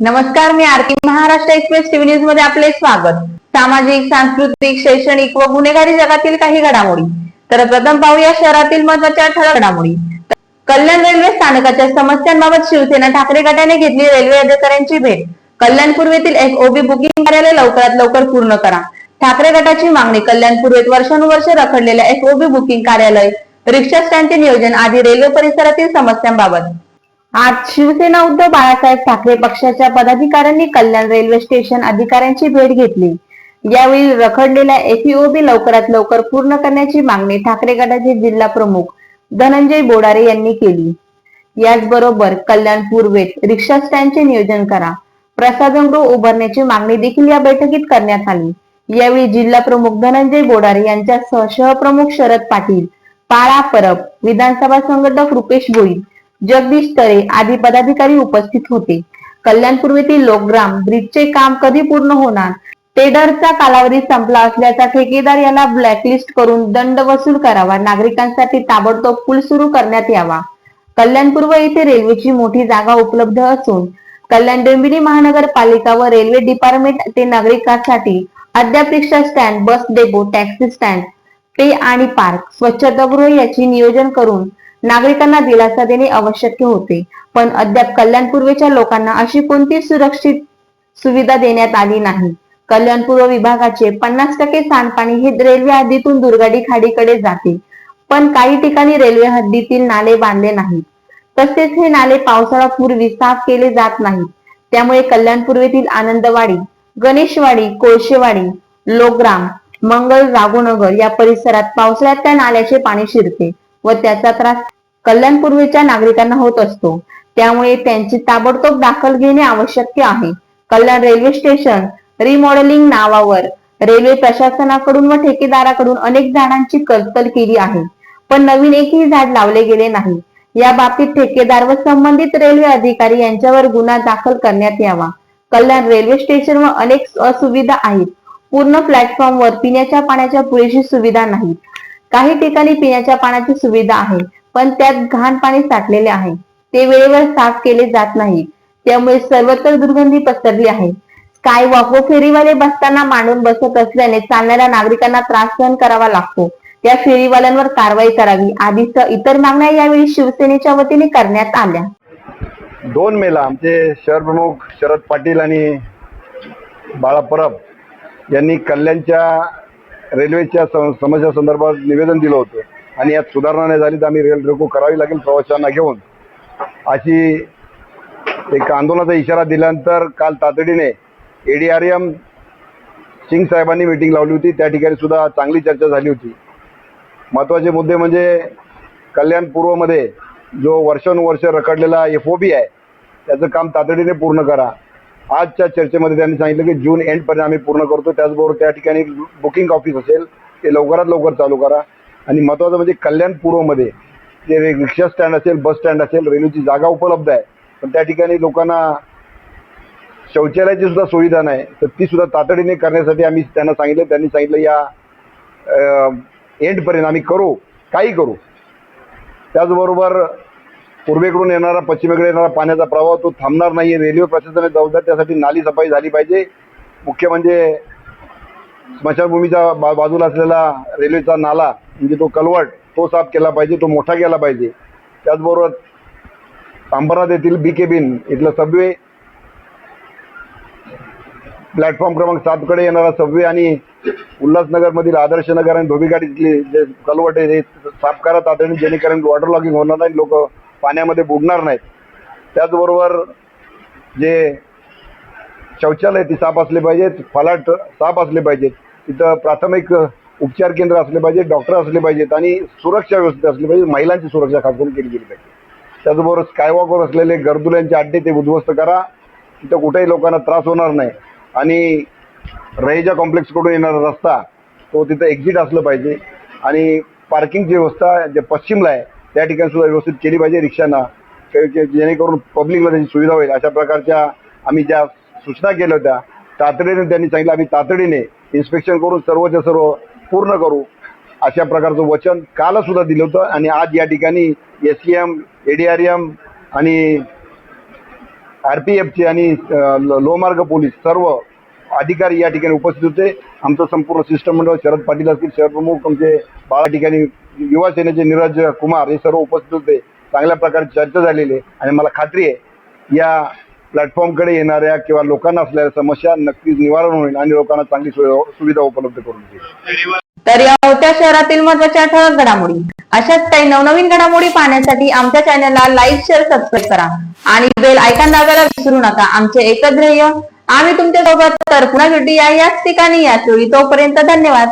नमस्कार मी Aarti Maharashtra express TV न्यूजमध्ये आपले स्वागत. सामाजिक सांस्कृतिक शैक्षणिक व गुन्हेगारी जगातील काही घडामोडी. तर प्रथम पाहूया शहरातील महत्त्वाच्या ठळक घडामोडी. कल्याण रेल्वे स्थानकाच्या समस्यांबाबत शिवसेना ठाकरे गटाने घेतली रेल्वे अधिकाऱ्यांची भेट. कल्याण पूर्वेतील एक ओबी बुकिंग कार्यालय लवकरात लवकर पूर्ण करा. ठाकरे गटाची मागणी कल्याण पूर्वेत वर्षानुवर्ष रखडलेल्या एक ओबी बुकिंग कार्यालय रिक्षा स्टँडचे नियोजन आदी रेल्वे परिसरातील समस्यांबाबत. आज शिवसेना उद्धव बाळासाहेब ठाकरे पक्षाच्या पदाधिकाऱ्यांनी कल्याण रेल्वे स्टेशन अधिकाऱ्यांची भेट घेतली. यावेळी रखडलेल्या एफईओबी लवकरात लवकर पूर्ण करण्याची मागणी ठाकरे गटाचे जिल्हा प्रमुख धनंजय बोडारे यांनी केली. याचबरोबर कल्याण पूर्वेत रिक्षा स्टँडचे नियोजन करा प्रसादनगृह उभारण्याची मागणी देखील या बैठकीत करण्यात आली. यावेळी जिल्हा प्रमुख धनंजय बोडारे यांच्यासह सहप्रमुख शरद पाटील पाळा परब विधानसभा संघटक रुपेश भोईर जगदीश तरे आदी पदाधिकारी उपस्थित होते. कल्याण पूर्वेतील लोकग्राम ब्रिजचे काम कधी पूर्ण होणार? टेडरचा कालावधी संपला असल्याचा ठेकेदार याला ब्लॅकलिस्ट करून दंड वसूल करावा. नागरिकांसाठी ताबडतोब पूल सुरू करण्यात यावा. कल्याण पूर्व येथे रेल्वेची मोठी जागा उपलब्ध असून कल्याण डोंबिवली महानगरपालिका व रेल्वे डिपार्टमेंट ते नागरिकांसाठी अद्याप रिक्षा stand bus depot taxi stand pay आणि पार्क स्वच्छतागृह याची नियोजन करून नागरिकांना दिलासा देणे आवश्यक होते. पण अद्याप कल्याण पूर्वेच्या लोकांना अशी कोणती सुरक्षित सुविधा देण्यात आली नाही. कल्याण पूर्व विभागाचे पन्नास टक्के सांडपाणी हे रेल्वे हद्दीतून दुर्गाडी खाडीकडे जाते. पण काही ठिकाणी रेल्वे हद्दीतील नाले बांधले नाहीत. तसेच हे नाले पावसाळापूर्वी साफ केले जात नाहीत. त्यामुळे कल्याण पूर्वेतील आनंदवाडी गणेशवाडी कोळशेवाडी लोग्राम मंगल राघोनगर या परिसरात पावसाळ्यात त्या नाल्याचे पाणी शिरते. व त्याचा त्रास कल्याणपूर्वीच्या नागरिकांना होत असतो. त्यामुळे त्यांची ताबडतोब दाखल घेणे आवश्यक आहे. कल्याण रेल्वे स्टेशन रिमॉडेलिंग नावावर रेल्वे प्रशासनाकडून व ठेकेदाराकडून अनेक झाडांची कलतल केली आहे. पण नवीन एकही झाड लावले गेले नाही. या बाबतीत ठेकेदार व संबंधित रेल्वे अधिकारी यांच्यावर गुन्हा दाखल करण्यात यावा. कल्याण रेल्वे स्टेशन व अनेक असुविधा आहेत. पूर्ण प्लॅटफॉर्मवर पिण्याच्या पाण्याच्या पुरेशी सुविधा नाहीत. काही ठिकाणी पिण्याच्या पाण्याची सुविधा आहे पण त्यात घाण पाणी साठलेले आहे. ते वेळेवर साफ केले जात नाही. त्यामुळे सर्वत्र दुर्गंधी पसरली आहे. काय वॉक व फेरीवाले बसताना मांडून बसत असल्याने चालणाऱ्या नागरिकांना त्रास सहन करावा लागतो. त्या फेरीवाल्यांवर कारवाई करावी आधीच इतर मागण्या यावेळी शिवसेनेच्या वतीने करण्यात आल्या. दोन मेला आमचे शहर प्रमुख शरद पाटील आणि बाळा परब यांनी कल्याणच्या रेल्वेच्या समस्या संदर्भात निवेदन दिलं होतं. आणि यात सुधारणा नाही झाली तर आम्ही रेल रोको करावी लागेल प्रवाशांना घेऊन. अशी एक आंदोलनाचा इशारा दिल्यानंतर काल तातडीने एम सिंग साहेबांनी मिटिंग लावली होती. त्या ठिकाणी सुद्धा चांगली चर्चा झाली होती. महत्त्वाचे मुद्दे म्हणजे कल्याण पूर्वमध्ये जो वर्षानुवर्ष रखडलेला एफ ओ बी आहे त्याचं काम तातडीने पूर्ण करा. आजच्या चर्चेमध्ये त्यांनी सांगितलं की जून एंडपर्यंत आम्ही पूर्ण करतो. त्याचबरोबर त्या ठिकाणी बुकिंग ऑफिस असेल ते लवकरात लवकर चालू करा. आणि महत्त्वाचं म्हणजे कल्याण पूर्वमध्ये जे रिक्षा स्टँड असेल बस स्टँड असेल रेल्वेची जागा उपलब्ध आहे. पण त्या ठिकाणी लोकांना शौचालयाची सुद्धा सुविधा नाही. तर ती सुद्धा तातडीने करण्यासाठी आम्ही त्यांना सांगितलं. त्यांनी सांगितलं या एंडपर्यंत आम्ही करू काही करू. त्याचबरोबर पूर्वेकडून येणारा पश्चिमेकडे येणारा पाण्याचा प्रवाह तो थांबणार नाही रेल्वे प्रशासनाने जबाबदार त्यासाठी नाली सफाई झाली पाहिजे. मुख्य म्हणजे स्मशानभूमीच्या बा बाजूला असलेला रेल्वेचा नाला म्हणजे तो कलवट तो साफ केला पाहिजे तो मोठा केला पाहिजे. त्याचबरोबर अंबरनाथ येथील बी केबिन इथलं सबवे प्लॅटफॉर्म क्रमांक सातकडे येणारा सबवे आणि उल्हासनगरमधील आदर्श नगर आणि धोबीघाट इथली जे कलवट आहे ते साफ करा तातडीने जेणेकरून वॉटर लॉगिंग होणार नाही लोक पाण्यामध्ये बुडणार नाहीत. त्याचबरोबर जे शौचालय ती साफ असले पाहिजेत फलाट साफ असले पाहिजेत तिथं प्राथमिक उपचार केंद्र असले पाहिजेत डॉक्टर असले पाहिजेत आणि सुरक्षा व्यवस्थित असली पाहिजे महिलांची सुरक्षा खास करून केली गेली पाहिजे. त्याचबरोबर स्कायवॉकवर असलेले गर्दुल्यांचे अड्डे ते उद्ध्वस्त करा. तिथं कुठेही लोकांना त्रास होणार नाही. आणि रहिजा कॉम्प्लेक्सकडून येणारा रस्ता तो तिथं एक्झिट असलं पाहिजे. आणि पार्किंगची व्यवस्था जे पश्चिमला आहे त्या ठिकाणी सुद्धा व्यवस्थित केली पाहिजे रिक्षांना. जेणेकरून पब्लिकला त्याची सुविधा होईल. अशा प्रकारच्या आम्ही ज्या सूचना केल्या होत्या तातडीने त्यांनी सांगितलं आम्ही तातडीने इन्स्पेक्शन करून सर्वच्या सर्व पूर्ण करू. अशा प्रकारचं वचन काल सुद्धा दिलं होतं आणि आज या ठिकाणी एस सी एम एडीआरएम आणि आर पी एफचे आणि लोहमार्ग पोलीस सर्व अधिकारी या ठिकाणी उपस्थित होते. आमचं संपूर्ण शिष्टमंडळ शरद पाटील असतील शहर प्रमुख आमचे बाळा ठिकाणी युवा सेनेचे नीरज कुमार हे सर्व उपस्थित होते. चांगल्या प्रकारे चर्चा झालेली आहे. आणि मला खात्री आहे या प्लॅटफॉर्मकडे येणाऱ्या किंवा लोकांना असलेल्या समस्या नक्कीच निवारण होईल आणि लोकांना चांगली सुविधा उपलब्ध करून देईल. तर या होत्या शहरातील महत्त्वाच्या ठळक घडामोडी. अशाच काही नवनवीन घडामोडी पाहण्यासाठी आमच्या चॅनलला लाईक शेअर सबस्क्राईब करा. आणि बेल आयकॉन दाबायला विसरू नका. आमचे एकच ध्येय आम्ही तुमच्यासोबत तर पुन्हा भेटूया याच ठिकाणी याच वेळी. तोपर्यंत धन्यवाद.